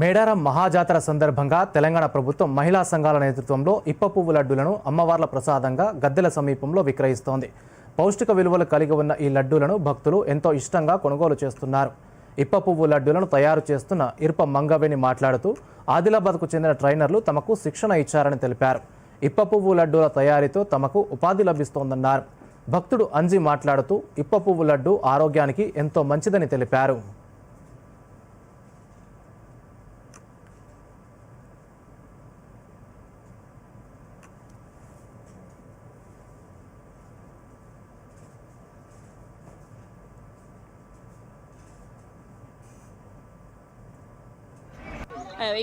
మేడారం మహాజాతర సందర్భంగా తెలంగాణ ప్రభుత్వం మహిళా సంఘాల నేతృత్వంలో ఇప్ప పువ్వు లడ్డూలను అమ్మవార్ల ప్రసాదంగా గద్దెల సమీపంలో విక్రయిస్తోంది. పౌష్టిక విలువలు కలిగి ఉన్న ఈ లడ్డూలను భక్తులు ఎంతో ఇష్టంగా కొనుగోలు చేస్తున్నారు. ఇప్ప పువ్వు లడ్డూలను తయారు చేస్తున్న ఇర్ప మంగవేణి మాట్లాడుతూ ఆదిలాబాద్కు చెందిన ట్రైనర్లు తమకు శిక్షణ ఇచ్చారని తెలిపారు. ఇప్ప పువ్వు లడ్డూల తయారీతో తమకు ఉపాధి లభిస్తోందన్నారు. భక్తుడు అంజి మాట్లాడుతూ ఇప్ప పువ్వు లడ్డు ఆరోగ్యానికి ఎంతో మంచిదని తెలిపారు.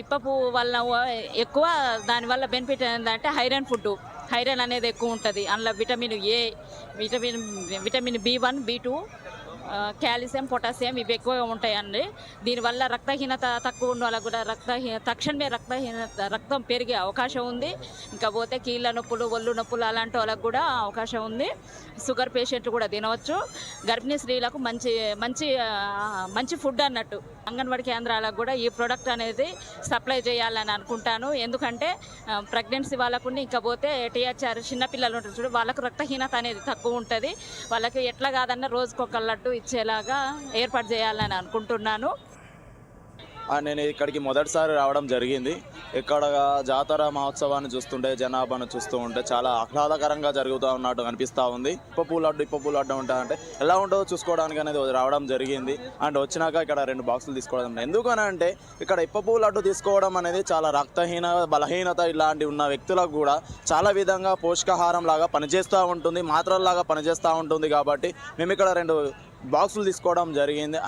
ఇప్ప పువ్వు వల్ల ఎక్కువ దానివల్ల బెనిఫిట్ ఏంటంటే ఐరన్ ఫుడ్ ఐరన్ అనేది ఎక్కువ ఉంటుంది. అందులో vitamin A vitamin vitamin B one B two calcium potassium ఇవి ఎక్కువగా ఉంటాయండి. దీనివల్ల రక్తహీనత తక్కువ ఉన్న వాళ్ళకు కూడా రక్తహీన తక్షణమే రక్తహీనత రక్తం పెరిగే అవకాశం ఉంది. ఇంకా పోతే కీళ్ళ నొప్పులు ఒళ్ళు నొప్పులు అలాంటి వాళ్ళకు కూడా అవకాశం ఉంది. షుగర్ పేషెంట్లు కూడా తినవచ్చు. గర్భిణీ స్త్రీలకు మంచి మంచి మంచి ఫుడ్ అన్నట్టు. అంగన్వాడీ కేంద్రాలకు కూడా ఈ ప్రోడక్ట్ అనేది సప్లై చేయాలని అనుకుంటాను. ఎందుకంటే ప్రెగ్నెన్సీ వాళ్ళకు ఇంకా పోతే టీహెచ్ఆర్ చిన్నపిల్లలు ఉంటారు చూడు వాళ్ళకు రక్తహీనత అనేది తక్కువ ఉంటుంది. వాళ్ళకి ఎట్లా కాదన్నా రోజుకొక లడ్డు ఇచ్చేలాగా ఏర్పాటు చేయాలని అనుకుంటున్నాను. నేను ఇక్కడికి మొదటిసారి రావడం జరిగింది. ఇక్కడ జాతర మహోత్సవాన్ని చూస్తుంటే జనాభాను చూస్తూ ఉంటే చాలా ఆహ్లాదకరంగా జరుగుతూ ఉన్నట్టు అనిపిస్తూ ఉంది. ఇప్ప పూలు అడ్డు ఇప్ప పూలు ఎలా ఉంటుందో చూసుకోవడానికి అనేది రావడం జరిగింది. అండ్ వచ్చినాక ఇక్కడ రెండు బాక్సులు తీసుకోవడం ఎందుకని అంటే ఇక్కడ ఇప్ప పూలు అడ్డు తీసుకోవడం అనేది చాలా రక్తహీన బలహీనత ఇలాంటి ఉన్న వ్యక్తులకు కూడా చాలా విధంగా పోషకాహారం లాగా పనిచేస్తూ ఉంటుంది మాత్రల్లాగా పనిచేస్తూ ఉంటుంది కాబట్టి మేము ఇక్కడ రెండు బాక్సులు తీసుకోవడం జరిగింది.